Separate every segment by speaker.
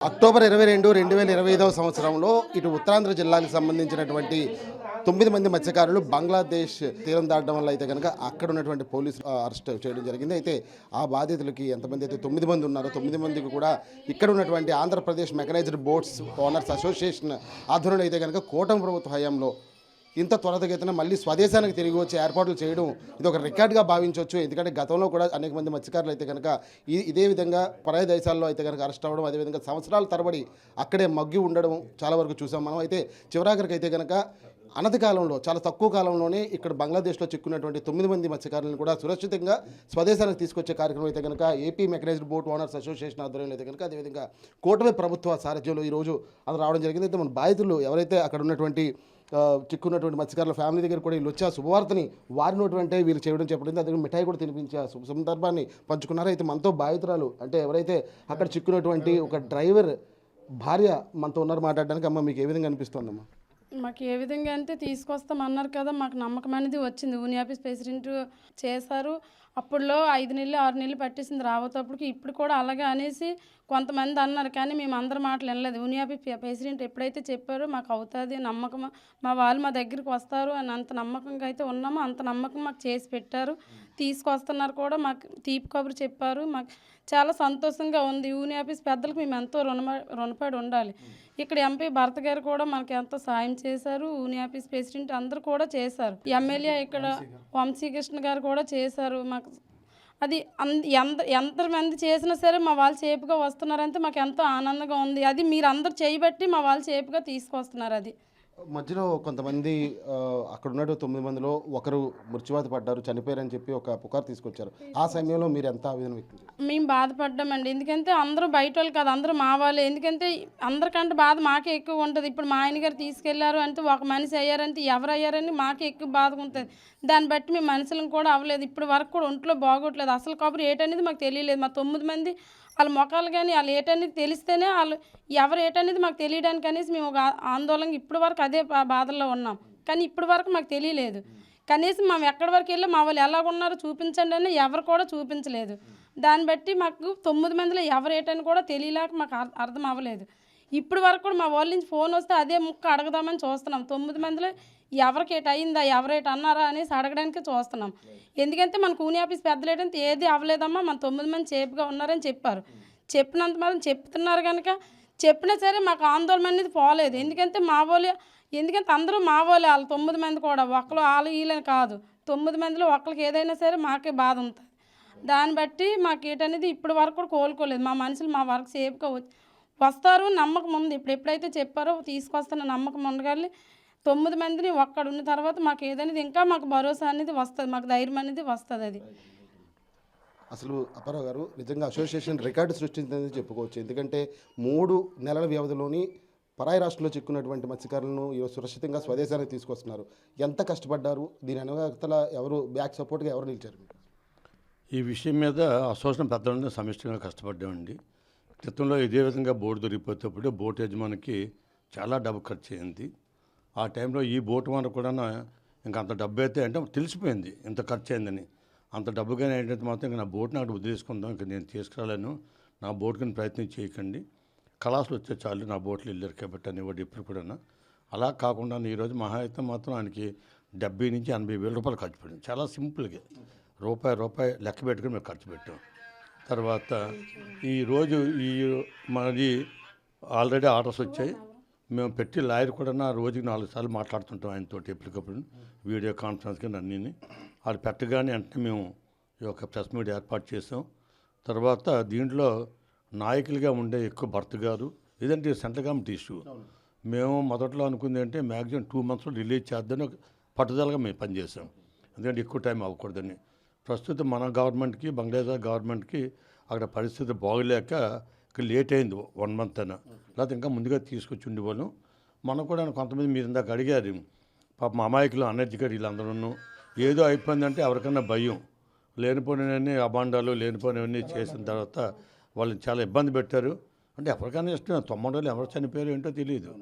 Speaker 1: October ఇరవై రెండు రెండు వేల ఇరవై ఐదవ సంవత్సరంలో ఇటు ఉత్తరాంధ్ర జిల్లాకు సంబంధించినటువంటి తొమ్మిది మంది మత్స్యకారులు బంగ్లాదేశ్ తీరం దాటడం వల్ల అయితే కనుక అక్కడ ఉన్నటువంటి పోలీసు అరెస్ట్ చేయడం జరిగింది. అయితే ఆ బాధితులకి ఎంతమంది అయితే తొమ్మిది మంది ఉన్నారో తొమ్మిది మందికి కూడా ఇక్కడ ఉన్నటువంటి Andhra Pradesh mechanised boats owners association ఆధ్వర్యంలో అయితే కనుక కూటమి ప్రభుత్వ హయాంలో ఇంత త్వరతగతిన మళ్ళీ స్వదేశానికి తిరిగి వచ్చి ఏర్పాట్లు చేయడం ఇది ఒక రికార్డ్గా భావించవచ్చు ఎందుకంటే గతంలో కూడా అనేక మంది మత్స్యకారులు అయితే కనుక ఇదే విధంగా పరాయ దేశాల్లో అయితే కనుక అరెస్ట్ అవ్వడం అదేవిధంగా సంవత్సరాల తరబడి అక్కడే మగ్గి ఉండడం చాలా వరకు చూసాం మనం. అయితే చివరాఖరికి అయితే కనుక అనతి కాలంలో చాలా తక్కువ కాలంలోనే ఇక్కడ బంగ్లాదేశ్లో చిక్కున్నటువంటి తొమ్మిది మంది మత్స్యకారులను కూడా సురక్షితంగా స్వదేశానికి తీసుకొచ్చే కార్యక్రమం అయితే కనుక AP mechanised boat owners association ఆధ్వర్యంలో అయితే కనుక అదేవిధంగా కూటమి ప్రభుత్వ సారథ్యంలో ఈరోజు అది రావడం జరిగింది. అయితే మన బాధితులు ఎవరైతే అక్కడ ఉన్నటువంటి చిక్కున్నటువంటి మత్స్యకారుల ఫ్యామిలీ దగ్గర కూడా వీళ్ళు వచ్చి ఆ శుభవార్తని వారినటువంటి వీళ్ళు చేయడం చెప్పడం అదే మిఠాయి కూడా తినిపించే ఆ శుభ సందర్భాన్ని పంచుకున్నారు. అయితే మనతో బాధితురాలు అంటే ఎవరైతే అక్కడ చిక్కున్నటువంటి ఒక డ్రైవర్ భార్య మనతో ఉన్నారు మాట్లాడడానికి అమ్మ మీకు ఏ విధంగా అనిపిస్తుందమ్మా?
Speaker 2: మాకు ఏ విధంగా అంటే తీసుకొస్తామన్నారు కదా మాకు నమ్మకం అనేది వచ్చింది. ఊని ఆఫీస్ ప్రెసిడెంట్ చేశారు. అప్పుడులో ఐదు నెలలు ఆరు నెలలు పట్టేసింది రాబోతప్పటికి ఇప్పుడు కూడా అలాగే అనేసి కొంతమంది అన్నారు. కానీ మేము అందరి మాటలు వినలేదు. ఊని ఆఫీస్ ప్రెసిడెంట్ ఎప్పుడైతే చెప్పారో మాకు అవుతుంది నమ్మకం మా వాళ్ళు మా దగ్గరికి వస్తారు అని అంత నమ్మకంగా అయితే ఉన్నామో. అంత నమ్మకం మాకు చేసి పెట్టారు. తీసుకొస్తున్నారు కూడా మాకు తీపి కబురు చెప్పారు. మాకు చాలా సంతోషంగా ఉంది. యూని ఆఫీస్ పెద్దలకు మేము ఎంతో రుణ రుణపడి ఉండాలి. ఇక్కడ ఎంపీ భరత్ గారు కూడా మనకి ఎంతో సాయం చేశారు. యూని ఆఫీస్ ప్రెసిడెంట్ అందరూ కూడా చేశారు. ఎమ్మెల్యే ఇక్కడ వంశీకృష్ణ గారు కూడా చేశారు. మాకు అది అంద ఎంత ఎంతమంది చేసినా సరే మా వాళ్ళు చేపుగా వస్తున్నారంటే మాకు ఎంతో ఆనందంగా ఉంది. అది మీరు అందరు చేయబట్టి మా వాళ్ళు చేపుగా తీసుకొస్తున్నారు అది.
Speaker 1: మధ్యలో కొంతమంది అక్కడ ఉన్నట్టు తొమ్మిది మందిలో ఒకరు మృత్యువాత పడ్డారు చనిపోయారని చెప్పి ఒక పుకారు తీసుకొచ్చారు. ఆ సమయంలో మీరు ఎంత ఆవేదన వ్యక్తం
Speaker 2: మేము బాధపడ్డామండి ఎందుకంటే అందరూ బయట వాళ్ళు కాదు అందరూ మా వాళ్ళే. ఎందుకంటే అందరికంటే బాధ మాకే ఎక్కువ ఉంటుంది. ఇప్పుడు మా ఆయన గారు తీసుకెళ్ళారు అంటే ఒక మనిషి అయ్యారంటే ఎవరు అయ్యారని మాకే ఎక్కువ బాధగా ఉంటుంది. దాన్ని బట్టి మేము మనుషులను కూడా అవ్వలేదు. ఇప్పుడు వరకు కూడా ఒంట్లో బాగోట్లేదు. అసలు కబురు ఏటనేది మాకు తెలియలేదు. మా తొమ్మిది మంది వాళ్ళ మొఖాలు కానీ వాళ్ళు ఏటనేది తెలిస్తేనే వాళ్ళు ఎవరు ఏటనేది మాకు తెలియడానికి అనేసి మేము ఒక ఆందోళన ఇప్పటి వరకు అదే బాధల్లో ఉన్నాం. కానీ ఇప్పటి వరకు మాకు తెలియలేదు. కనీసం మేము ఎక్కడి వరకు వెళ్ళి మా వాళ్ళు ఎలా ఉన్నారో చూపించండి అని ఎవరు కూడా చూపించలేదు. దాన్ని బట్టి మాకు తొమ్మిది మందిలో ఎవరు ఏటని కూడా తెలియలేక మాకు అర్థం అవ్వలేదు. ఇప్పుడు వరకు కూడా మా వాళ్ళ నుంచి ఫోన్ వస్తే అదే ముక్క అడగదామని చూస్తున్నాం. తొమ్మిది మందిలో ఎవరికి ఏట అయిందా ఎవరేట అన్నారా అనేసి అడగడానికి చూస్తున్నాం. ఎందుకంటే మన కూని ఆఫీస్ పెద్దలేటంటే ఏది అవ్వలేదమ్మా మన తొమ్మిది మంది చేపుగా ఉన్నారని చెప్పారు. చెప్పినంత మాత్రం చెప్తున్నారు కనుక చెప్పినా సరే మాకు ఆందోళన అనేది పోలేదు. ఎందుకంటే మా వాళ్ళు ఎందుకంటే అందరూ మా వాళ్ళు తొమ్మిది మంది కూడా ఒకళ్ళు వాళ్ళు వీళ్ళని కాదు. తొమ్మిది మందిలో ఒకరికి ఏదైనా సరే మాకే బాధ ఉంటుంది. దాన్ని బట్టి మాకు ఏంటనేది ఇప్పటి వరకు కూడా కోలుకోలేదు. మా మనుషులు మా వరకు సేఫ్గా వస్తారు నమ్మకం ఉంది. ఇప్పుడు ఎప్పుడైతే చెప్పారో తీసుకొస్తున్న నమ్మకం ఉండగాలి తొమ్మిది మందిని ఒక్కడ ఉన్న తర్వాత మాకు ఏదనేది ఇంకా మాకు భరోసా అనేది వస్తుంది మాకు ధైర్యం అనేది వస్తుంది అది.
Speaker 1: అసలు అప్పారావు గారు నిజంగా అసోసియేషన్ రికార్డు సృష్టించిందని చెప్పుకోవచ్చు. ఎందుకంటే మూడు నెలల వ్యవధిలోని పరాయి రాష్ట్రంలో చిక్కున్నటువంటి మత్స్యకారులను ఈరోజు సురక్షితంగా స్వదేశానికి తీసుకొస్తున్నారు. ఎంత కష్టపడ్డారు? దీని అనుగతల ఎవరు బ్యాక్ సపోర్ట్గా ఎవరు నిలిచారు?
Speaker 3: ఈ విషయం మీద అసోసియేషన్ పెద్దలందరూ సమిష్టిగా కష్టపడ్డామండి. క్రితంలో ఇదే విధంగా బోటు దొరికిపోతేప్పుడు బోట్ యజమానికి చాలా డబ్బు ఖర్చు అయింది. ఆ టైంలో ఈ బోటు వనరు కూడా ఇంకా అంత డబ్బు అయితే అంటే తెలిసిపోయింది ఇంత ఖర్చు అయిందని అంత డబ్బుగానే ఏంటంటే మాత్రం ఇంకా నా బోట్ని అక్కడ వదిలేసుకుందాం ఇంకా నేను తీసుకురాలేను. నా బోట్కి ప్రయత్నం చేయకండి. కళాసులు వచ్చే చాలు నా బోట్లు వెళ్ళారు కాబట్టి అనేవాడు ఇప్పుడు కూడా అలా కాకుండా ఈరోజు మహా అయితే మాత్రం ఆయనకి డెబ్బై నుంచి ఎనభై వేల రూపాయలు ఖర్చు పెట్టాం. చాలా సింపుల్గా. రూపాయి రూపాయి లెక్క పెట్టుకుని మేము ఖర్చు పెట్టాం. తర్వాత ఈరోజు ఈ మనది ఆల్రెడీ ఆర్డర్స్ వచ్చాయి. మేము పెట్టి లాయర్ కూడా నా రోజుకి నాలుగు సార్లు మాట్లాడుతుంటాం ఆయనతో ఎప్పటికప్పుడు. వీడియో కాన్ఫరెన్స్ కింద అన్నీ అది పెట్టగానే వెంటనే మేము ఈ యొక్క ప్రెస్ మీట్ ఏర్పాటు చేసాం తర్వాత దీంట్లో నాయకులుగా ఉండే ఎక్కువ భర్త గారు ఇదంటే సెంట్రల్ గవర్నమెంట్ ఇష్యూ. మేము మొదట్లో అనుకుంది అంటే మ్యాక్సిమం టూ మంత్స్లో రిలీజ్ చేద్దని ఒక పట్టుదలగా మేము పనిచేసాం ఎందుకంటే ఎక్కువ టైం అవ్వకూడదని. ప్రస్తుతం మన గవర్నమెంట్కి బంగ్లాదేశ్ గవర్నమెంట్కి అక్కడ పరిస్థితి బాగలేక లేట్ అయింది వన్ మంత్ అయినా లేకపోతే ఇంకా ముందుగా తీసుకొచ్చి ఉండేవాళ్ళం. మనం కూడా కొంతమంది మీరు ఇందాక అడిగారు పాప మా అమాయకులు అన్ఎడ్యుకేట్ వీళ్ళందరూ ఏదో అయిపోయిందంటే ఎవరికన్నా భయం. లేనిపోయినవన్నీ అబాండాలు లేనిపోయినవన్నీ చేసిన తర్వాత వాళ్ళని చాలా ఇబ్బంది పెట్టారు. అంటే ఎవరికైనా ఇష్టం తొమ్మిది ఎవరు చనిపోయారు ఏంటో తెలియదు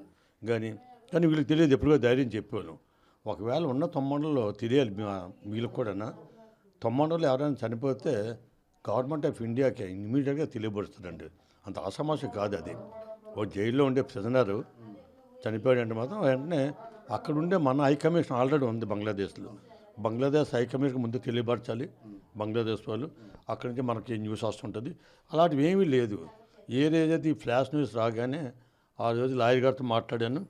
Speaker 3: కానీ కానీ వీళ్ళకి తెలియదు ఎప్పుడుగా ధైర్యం చెప్పేవాళ్ళం. ఒకవేళ ఉన్న తొమ్మిదిలో తెలియాలి మీ- వీళ్ళకి కూడా తొమ్మిదిలో ఎవరైనా చనిపోతే గవర్నమెంట్ ఆఫ్ ఇండియాకి ఇమీడియట్గా తెలియబడుతుందండి అంత అసమస్య కాదు అది. ఓ జైల్లో ఉండే ప్రిజనర్ చనిపోయాడంటే మాత్రం వెంటనే అక్కడ ఉండే మన హై కమిషన్ ఆల్రెడీ ఉంది బంగ్లాదేశ్లో. బంగ్లాదేశ్ హై కమిషన్ ముందు తెలియపరచాలి బంగ్లాదేశ్ వాళ్ళు. అక్కడి నుంచి మనకి న్యూస్ వస్తుంటుంది. అలాంటివి ఏమీ లేదు. ఏదైతే ఈ ఫ్లాష్ న్యూస్ రాగానే ఆ రోజు లాయర్ గారితో మాట్లాడాను.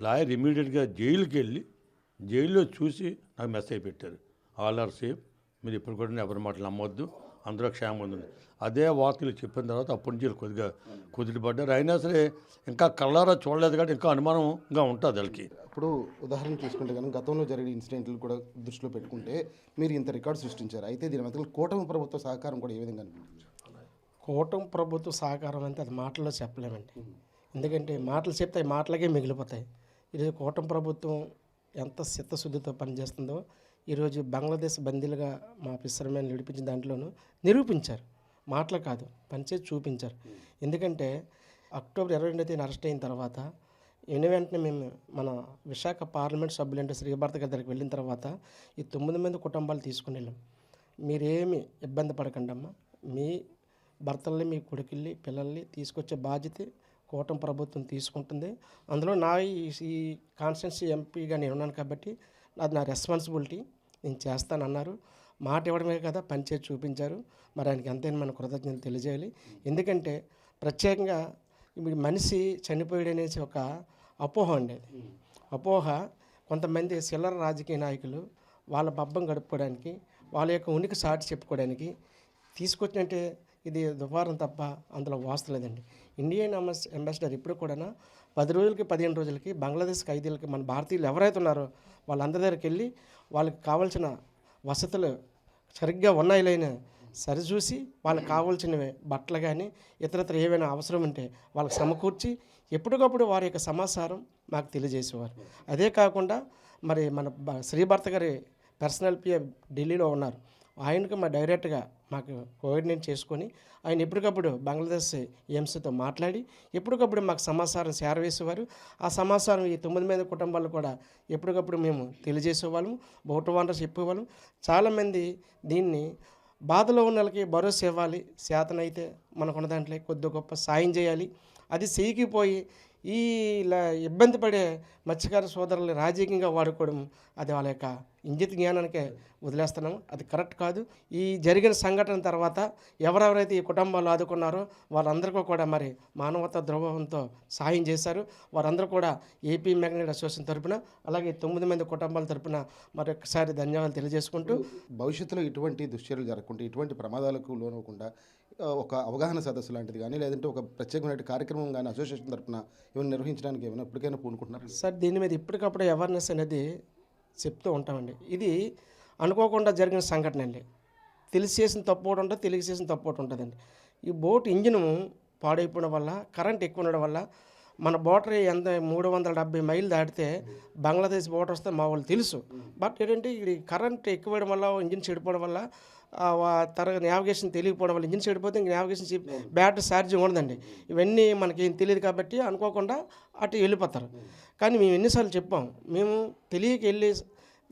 Speaker 3: లాయర్ ఇమీడియట్గా జైలుకి వెళ్ళి జైల్లో చూసి నాకు మెసేజ్ పెట్టారు. All are safe. మీరు ఇప్పుడు కూడా ఎవరి మాటలు నమ్మొద్దు. అందరూ క్షేమం ఉంది అదే వార్తలు చెప్పిన తర్వాత అప్పటి నుంచి కొద్దిగా కుదిరిపడ్డారు అయినా సరే ఇంకా కళ్ళారా చూడలేదు కాబట్టి ఇంకా అనుమానంగా ఉంటుంది వాళ్ళకి.
Speaker 1: ఇప్పుడు ఉదాహరణ చూసుకుంటే కనుక గతంలో జరిగిన ఇన్సిడెంట్లు కూడా దృష్టిలో పెట్టుకుంటే మీరు ఇంత రికార్డు సృష్టించారు. అయితే దీని వెనకాల కూటమి ప్రభుత్వ సహకారం కూడా ఏ విధంగా అనిపించింది?
Speaker 4: కూటమి ప్రభుత్వ సహకారం అంటే అది మాటల్లో చెప్పలేమండి. ఎందుకంటే మాటలు చెప్తే మాటలకే మిగిలిపోతాయి. ఈరోజు కూటమి ప్రభుత్వం ఎంత చిత్తశుద్ధితో పనిచేస్తుందో ఈరోజు బంగ్లాదేశ్ బందీలుగా మా ఫిషర్మెన్ విడిపించిన దాంట్లోనూ నిరూపించారు. మాటలు కాదు పనిచేసి చూపించారు. ఎందుకంటే అక్టోబర్ ఇరవై రెండో తేదీ అరెస్ట్ అయిన తర్వాత ఎన్ని వెంటనే మేము మన విశాఖ పార్లమెంట్ సభ్యులంటే శ్రీభారత గారి దగ్గరికి వెళ్ళిన తర్వాత ఈ తొమ్మిది మంది కుటుంబాలు తీసుకుని వెళ్ళాం. మీరేమి ఇబ్బంది పడకండమ్మా. మీ భర్తల్ని మీ కొడుకుల్ని పిల్లల్ని తీసుకొచ్చే బాధ్యత కూటమి ప్రభుత్వం తీసుకుంటుంది. అందులో నా ఈ- ఈ కాన్స్టిట్యున్సీ ఎంపీగా నేను ఉన్నాను కాబట్టి అది నా రెస్పాన్సిబిలిటీ. నేను చేస్తానన్నారు. మాట ఇవ్వడమే కదా పనిచేసి చూపించారు. మరి ఆయనకి ఎంతైనా మన కృతజ్ఞతలు తెలియజేయాలి. ఎందుకంటే ప్రత్యేకంగా ఇప్పుడు మనిషి చనిపోయాడు అనేసి ఒక అపోహ అండి అది. అపోహ కొంతమంది చిల్లర రాజకీయ నాయకులు వాళ్ళ పబ్బం గడుపుకోవడానికి వాళ్ళ యొక్క ఉనికి సాటి చెప్పుకోవడానికి తీసుకొచ్చినట్టే ఇది దుపారం తప్ప అందులో వాస్తలేదండి ఇండియన్ అంబాస్ అంబాసిడర్ ఇప్పుడు కూడా పది రోజులకి పదిహేను రోజులకి బంగ్లాదేశ్ ఖైదీలకి మన భారతీయులు ఎవరైతే ఉన్నారో వాళ్ళందరి దగ్గరికి వెళ్ళి వాళ్ళకి కావాల్సిన వసతులు సరిగ్గా ఉన్నాయి లేని సరిచూసి వాళ్ళకి కావాల్సినవి బట్టలు కానీ ఇతరత్ర ఏవైనా అవసరం ఉంటే వాళ్ళకి సమకూర్చి ఎప్పటికప్పుడు వారి యొక్క సమాచారం మాకు తెలియజేసేవారు. అదే కాకుండా మరి మన శ్రీభర్త గారి పర్సనల్ పిఏ ఢిల్లీలో ఉన్నారు. ఆయనకు మా డైరెక్ట్గా మాకు కోఆర్డినేట్ చేసుకొని ఆయన ఎప్పటికప్పుడు బంగ్లాదేశ్ ఎయిమ్స్తో మాట్లాడి ఎప్పటికప్పుడు మాకు సమాచారం చేరవేసేవారు ఆ సమాచారం ఈ తొమ్మిది మంది కుటుంబాలు కూడా ఎప్పటికప్పుడు మేము తెలియజేసేవాళ్ళము బోట వాండర్స్ చెప్పేవాళ్ళం చాలామంది దీన్ని బాధలో ఉన్న వాళ్ళకి భరోసా ఇవ్వాలి. చేతనైతే మనకున్న దాంట్లో కొద్ది గొప్ప సాయం చేయాలి. అది చేయకపోయి ఈ ఇలా ఇబ్బంది పడే మత్స్యకార సోదరులు రాజకీయంగా వాడుకోవడం అది వాళ్ళ యొక్క ఇంజిత జ్ఞానానికే వదిలేస్తున్నాం అది కరెక్ట్ కాదు. ఈ జరిగిన సంఘటన తర్వాత ఎవరెవరైతే ఈ కుటుంబాలు ఆదుకున్నారో వాళ్ళందరికీ కూడా మరి మానవతా ద్రవంతో సాయం చేశారు. వారందరూ కూడా ఏపీ మ్యాగ్నెట్ అసోసియేషన్ తరపున అలాగే తొమ్మిది మంది కుటుంబాల తరపున మరొకసారి ధన్యవాదాలు తెలియజేసుకుంటూ
Speaker 1: భవిష్యత్తులో ఇటువంటి దుశ్చర్యలు జరగకుండా ఇటువంటి ప్రమాదాలకు లోనవ్వకుండా ఆ, ఒక అవగాహన సదస్సు లాంటిది కానీ లేదంటే ఒక ప్రత్యేకమైన కార్యక్రమం కానీ అసోసియేషన్ తరపున ఏమైనా నిర్వహించడానికి ఏమైనా ఇప్పటికైనా పూనుకుంటున్నారు?
Speaker 4: సార్ దీని మీద ఇప్పటికప్పుడు అవేర్నెస్ అనేది చెప్తూ ఉంటామండి. ఇది అనుకోకుండా జరిగిన సంఘటన అండి. తెలిసి చేసిన తప్పు ఒకటి ఉంటుంది తెలిసి చేసిన తప్పు ఒకటి ఉంటుందండి. ఈ బోట్ ఇంజిన్ పాడైపోవడం వల్ల కరెంట్ ఎక్కువ ఉండడం వల్ల మన బోటర్ ఎంత మూడు వందల డెబ్బై మైలు దాటితే బంగ్లాదేశ్ బోటర్ వస్తే మా వాళ్ళు తెలుసు. బట్ ఏంటంటే ఇది కరెంట్ ఎక్కువడం వల్ల ఇంజిన్ చెడిపోవడం వల్ల తర్వాత నావిగేషన్ తెలియకపోవడం వల్ల ఇంజిన్ చెడిపోతే ఇంక నావిగేషన్ బ్యాటరీ ఛార్జింగ్ ఉండదండి. ఇవన్నీ మనకి ఏం తెలియదు కాబట్టి అనుకోకుండా అటు వెళ్ళిపోతారు. కానీ మేము ఎన్నిసార్లు చెప్పాం మేము తెలియక వెళ్ళి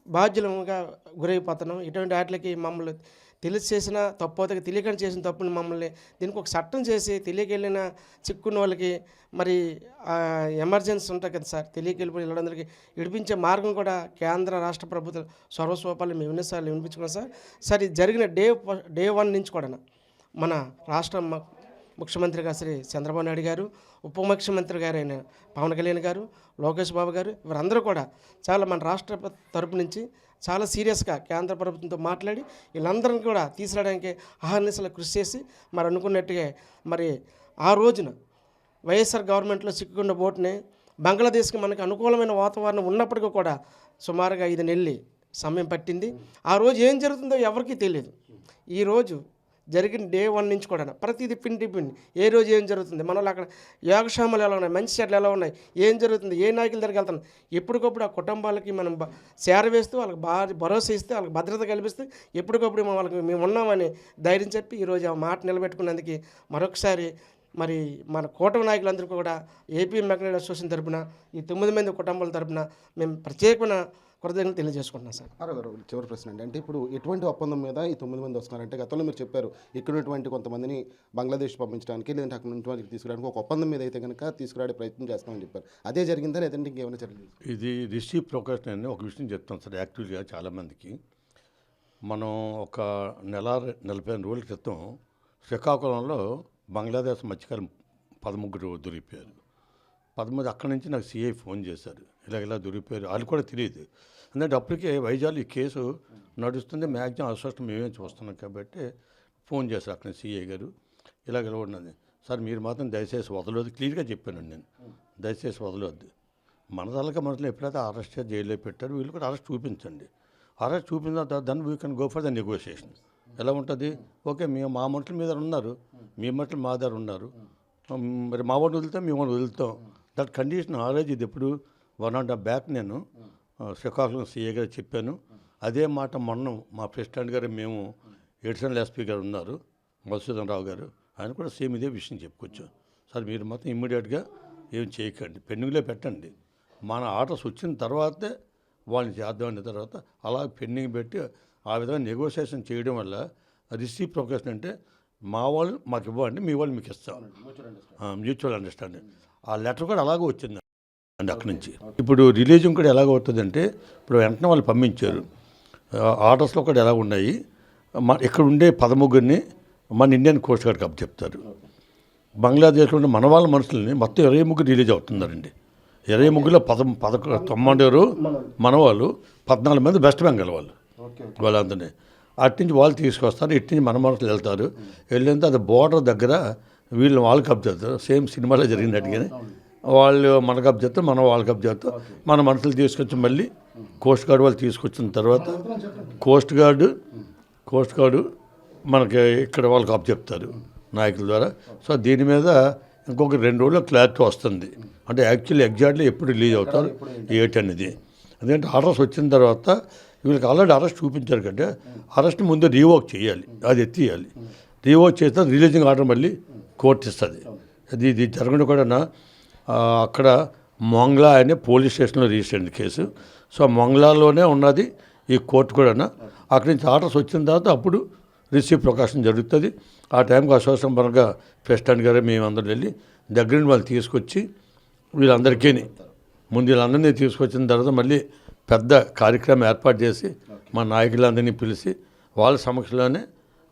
Speaker 4: బాధ్యులంగా గురైపోతున్నాం. ఇటువంటి వాటికి మమ్మల్ని తెలిసి చేసిన తప్పు తెలియకుండా చేసిన తప్పుని మమ్మల్ని దీనికి ఒక చట్టం చేసి తెలియకెళ్ళిన చిక్కున్న వాళ్ళకి మరి ఎమర్జెన్సీ ఉంటుంది కదా సార్. తెలియక వెళ్ళిపోయి విడిపించే మార్గం కూడా కేంద్ర రాష్ట్ర ప్రభుత్వం సర్వస్వపాలు మేము ఎన్నిసార్లు వినిపించుకున్నాం సార్. సార్ ఇది జరిగిన డే డే వన్ నుంచి కూడా మన రాష్ట్రం ముఖ్యమంత్రిగా శ్రీ చంద్రబాబు నాయుడు గారు ఉప ముఖ్యమంత్రి గారు అయిన పవన్ కళ్యాణ్ గారు లోకేష్ బాబు గారు వీరందరూ కూడా చాలా మన రాష్ట్ర తరపు నుంచి చాలా సీరియస్గా కేంద్ర ప్రభుత్వంతో మాట్లాడి వీళ్ళందరిని కూడా తీసుకురావడానికి అహర్నిశలు కృషి చేసి మరి అనుకున్నట్టుగా మరి ఆ రోజున వైఎస్ఆర్ గవర్నమెంట్లో చిక్కుకున్న బోట్ని బంగ్లాదేశ్కి మనకి అనుకూలమైన వాతావరణం ఉన్నప్పటికీ కూడా సుమారుగా ఐదు నెలలు సమయం పట్టింది. ఆ రోజు ఏం జరుగుతుందో ఎవరికీ తెలియదు. ఈరోజు జరిగిన డే వన్ నుంచి కూడా ప్రతిదీ పిండి పిండి. ఏ రోజు ఏం జరుగుతుంది? మనలో అక్కడ యోగక్షేమాలు ఎలా ఉన్నాయి? మంచి చెట్లు ఎలా ఉన్నాయి? ఏం జరుగుతుంది? ఏ నాయకుల దగ్గరికి వెళ్తున్నాం ఎప్పటికప్పుడు ఆ కుటుంబాలకి మనం సేర చేరవేస్తూ వాళ్ళకి బాగా భరోసా ఇస్తే వాళ్ళకి భద్రత కల్పిస్తే ఎప్పటికప్పుడు మేము వాళ్ళకి మేము ఉన్నామని ధైర్యం చెప్పి ఈరోజు ఆ మాట నిలబెట్టుకున్నందుకు మరొకసారి మరి మన కూటమి నాయకులందరికీ కూడా ఏపీ మెకనైడ్ అసోసియేషన్ తరపున ఈ తొమ్మిది మంది కుటుంబాల తరపున మేము ప్రత్యేకమైన కృతజ్ఞతలు తెలియజేసుకుంటున్నాం సార్.
Speaker 1: చివరి ప్రశ్న అండి. అంటే ఇప్పుడు ఎటువంటి ఒప్పందం మీద ఈ తొమ్మిది మంది వస్తున్నారంటే గతంలో మీరు చెప్పారు ఇక్కడ ఉన్నటువంటి కొంతమందిని బంగ్లాదేశ్ పంపించడానికి లేదంటే అక్కడ నుంచి తీసుకురావడానికి ఒక ఒప్పందం మీద అయితే కనుక తీసుకురాడే ప్రయత్నం చేస్తామని చెప్పారు. అదే జరిగిందా లేదంటే ఇంకేమైనా చర్యలు
Speaker 3: ఇది రిషి ప్రొకాషన్ అని ఒక విషయం చెప్తాను సార్ యాక్చువల్గా చాలామందికి మనం ఒక నెల నలభై ఐదు రోజుల క్రితం శ్రీకాకుళంలో బంగ్లాదేశ్ మత్స్యకారులు పదముగ్గురు దొరికిపోయారు. పదమూడు అక్కడి నుంచి నాకు సిఐ ఫోన్ చేశారు. ఇలా ఇలా దొరికిపోయారు. వాళ్ళు కూడా తెలియదు. ఎందుకంటే అప్పటికే వైజాగ్ ఈ కేసు నడుస్తుంది. మ్యాక్సిమం అసలు మేమే చూస్తున్నాం కాబట్టి ఫోన్ చేశారు అక్కడ సీఏ గారు. ఇలాగ ఇలా ఉన్నది. సార్ మీరు మాత్రం దయచేసి వదలవద్దు క్లియర్గా చెప్పానండి నేను. దయచేసి వదలవద్దు మన తలక మనసులో ఎప్పుడైతే అరెస్ట్ చేసి జైల్లో పెట్టారు వీళ్ళు కూడా అరెస్ట్ చూపించండి. అరెస్ట్ చూపించిన తర్వాత then we can go for the negotiation. ఎలా ఉంటుంది? ఓకే మేము మా మనుషుల మీద ఉన్నారు. మీ మనుషులు మా దగ్గర ఉన్నారు. మరి మా వాడిని వదులుతాం మేము వాడిని వదులుతాం. దట్ కండిషన్ ఆల్రెడీ ఇది ఎప్పుడు వన్ అండ్ హాఫ్ బ్యాక్ నేను శ్రీకాకుళం సీఏ గారు చెప్పాను. అదే మాట మొన్న మా ప్రెసిడెంట్ గారు మేము ఎడిషనల్ ఎస్పీ గారు ఉన్నారు మధుసూదన్ రావు గారు. ఆయన కూడా సేమ్ ఇదే విషయం చెప్పుకోవచ్చు సార్ మీరు మాత్రం ఇమ్మీడియట్గా ఏం చేయకండి పెండింగ్లో పెట్టండి. మన ఆర్డర్స్ వచ్చిన తర్వాతే వాళ్ళని చేద్దామన్న తర్వాత అలా పెండింగ్ పెట్టి ఆ విధంగా నెగోషియేషన్ చేయడం వల్ల రిసీవ్ ప్రొకేషన్ అంటే మా వాళ్ళు మాకు ఇవ్వండి మీ వాళ్ళు మీకు ఇస్తాం. Mutual understanding. ఆ లెటర్ కూడా అలాగే వచ్చింది. అండి అక్కడి నుంచి. ఇప్పుడు రిలీజింగ్ కూడా ఎలాగ అవుతుందంటే ఇప్పుడు వెంటనే వాళ్ళు పంపించారు. ఆర్డర్స్లో కూడా ఎలా ఉన్నాయి? మన ఇక్కడ ఉండే పదముగ్గురిని మన ఇండియన్ కోస్ట్ గార్డ్కి అప్ చెప్తారు. బంగ్లాదేశ్లో ఉండే మన వాళ్ళ మనుషుల్ని మొత్తం ఇరవై ముగ్గురు రిలీజ్ అవుతున్నారండి. ఇరవై ముగ్గురులో పద పదకొ మన వాళ్ళు పద్నాలుగు మంది వెస్ట్ బెంగాల్ వాళ్ళు. వాళ్ళందరినీ. అటు నుంచి వాళ్ళు తీసుకొస్తారు ఇటు నుంచి మన మనుషులు వెళ్తారు. వెళ్ళిన తర్వాత బోర్డర్ దగ్గర వీళ్ళు వాళ్ళకి అప్ చేస్తారు. సేమ్ సినిమాలో జరిగినట్టుగానే. వాళ్ళు మనకు అప్ చేస్తారు మనం వాళ్ళకి అప్ చేస్తాం. మన మనుషులు తీసుకొచ్చి మళ్ళీ కోస్ట్ గార్డ్ వాళ్ళు తీసుకొచ్చిన తర్వాత కోస్ట్ గార్డు కోస్ట్ గార్డు మనకి ఇక్కడ వాళ్ళకి అప్ చెప్తారు నాయకుల ద్వారా. సో దీని మీద ఇంకొక రెండు రోజుల్లో క్లారిటీ వస్తుంది. అంటే యాక్చువల్లీ ఎగ్జాక్ట్లీ ఎప్పుడు రిలీజ్ అవుతారు ఏటి? అనేది. ఎందుకంటే ఆర్డర్స్ వచ్చిన తర్వాత వీళ్ళకి ఆల్రెడీ అరెస్ట్ చూపించారు కంటే అరెస్ట్ ముందు రీవోక్ చేయాలి అది ఎత్తియాలి. రీవోక్ చేస్తే రిలీజింగ్ ఆర్డర్ మళ్ళీ కోర్టు ఇస్తుంది. అది ఇది జరగడం కూడా అక్కడ మొంగ్లా అనే పోలీస్ స్టేషన్లో రీసెంట్ కేసు. సో మొంగ్లాలోనే ఉన్నది ఈ కోర్టు కూడా. అక్కడి నుంచి ఆర్డర్స్ వచ్చిన తర్వాత అప్పుడు రిసీవ్ ప్రకాశం జరుగుతుంది. ఆ టైంకి అసోసియేషన్ పరంగా ప్రెసిడెంట్ గారే మేమందరం వెళ్ళి దగ్గర నుండి వాళ్ళు తీసుకొచ్చి వీళ్ళందరికీ ముందు వీళ్ళందరినీ తీసుకొచ్చిన తర్వాత మళ్ళీ పెద్ద కార్యక్రమం ఏర్పాటు చేసి మా నాయకులందరినీ పిలిచి వాళ్ళ సమక్షంలోనే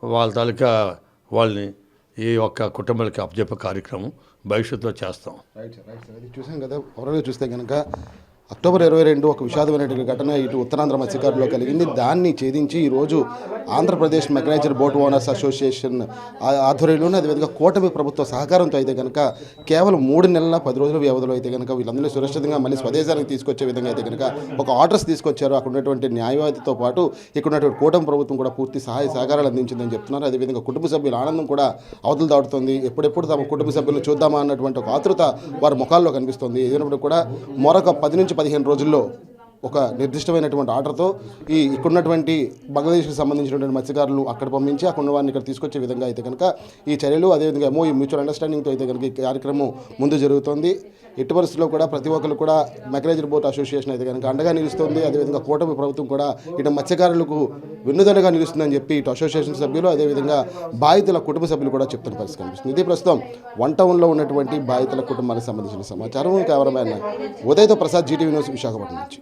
Speaker 3: వాళ్ళ తాలూకా వాళ్ళని ఈ యొక్క కుటుంబాలకి అప్పచెప్పే కార్యక్రమం భవిష్యత్తులో చేస్తాం.
Speaker 1: రైట్ సార్ రైట్ సార్ అది చూసాం కదా ఓవరాల్గా చూస్తే కనుక అక్టోబర్ ఇరవై రెండు ఒక విషాదమైనటువంటి ఘటన ఇటు ఉత్తరాంధ్ర మత్స్యకారులో కలిగింది. దాన్ని ఛేదించి ఈరోజు Andhra Pradesh mechanised boat owners association ఆధ్వర్యంలోనే అదేవిధంగా కూటమి ప్రభుత్వ సహకారంతో అయితే కనుక కేవలం మూడు నెలల పది రోజుల వ్యవధిలో అయితే కనుక వీళ్ళందరినీ సురక్షితంగా మళ్ళీ స్వదేశానికి తీసుకొచ్చే విధంగా అయితే కనుక ఒక ఆర్డర్స్ తీసుకొచ్చారు. అక్కడ ఉన్నటువంటి న్యాయవాదితో పాటు ఇక్కడ ఉన్నటువంటి కూటమి ప్రభుత్వం కూడా పూర్తి సహాయ సహకారాలు అందించిందని చెప్తున్నారు. అదేవిధంగా కుటుంబ సభ్యుల ఆనందం కూడా అవతలు దాటుతుంది. ఎప్పుడెప్పుడు తమ కుటుంబ సభ్యులు చూద్దామా అన్నటువంటి ఒక ఆతృత వారి ముఖాల్లో కనిపిస్తుంది. ఏదైనప్పుడు కూడా మరొక పది నుంచి పదిహేను రోజుల్లో ఒక నిర్దిష్టమైనటువంటి ఆర్డర్తో ఈ ఇక్కడున్నటువంటి బంగ్లాదేశ్కి సంబంధించినటువంటి మత్స్యకారులు అక్కడ పంపించి అక్కడ వారిని ఇక్కడ తీసుకొచ్చే విధంగా అయితే కనుక ఈ చర్యలు అదేవిధంగా ఈ మ్యూచువల్ అండర్స్టాండింగ్తో అయితే కనుక ఈ కార్యక్రమం ముందు జరుగుతోంది. ఎట్టి పరిస్థితుల్లో కూడా ప్రతి ఒక్కరు కూడా మెకనైజర్ బోట్ అసోసియేషన్ అయితే కనుక అండగా నిలుస్తుంది. అదేవిధంగా కూటమి ప్రభుత్వం కూడా ఇటు మత్స్యకారులకు వెన్నుదనగా నిలుస్తుందని చెప్పి ఇటు అసోసియేషన్ సభ్యులు అదేవిధంగా బాధితుల కుటుంబ సభ్యులు కూడా చెప్తున్న పరిస్థితి కనిపిస్తుంది. ఇది ప్రస్తుతం వన్ టౌన్లో ఉన్నటువంటి బాధితుల కుటుంబానికి సంబంధించిన సమాచారం. Cameraman ఉదయతో Prasad Zee TV news Visakhapatnam నుంచి.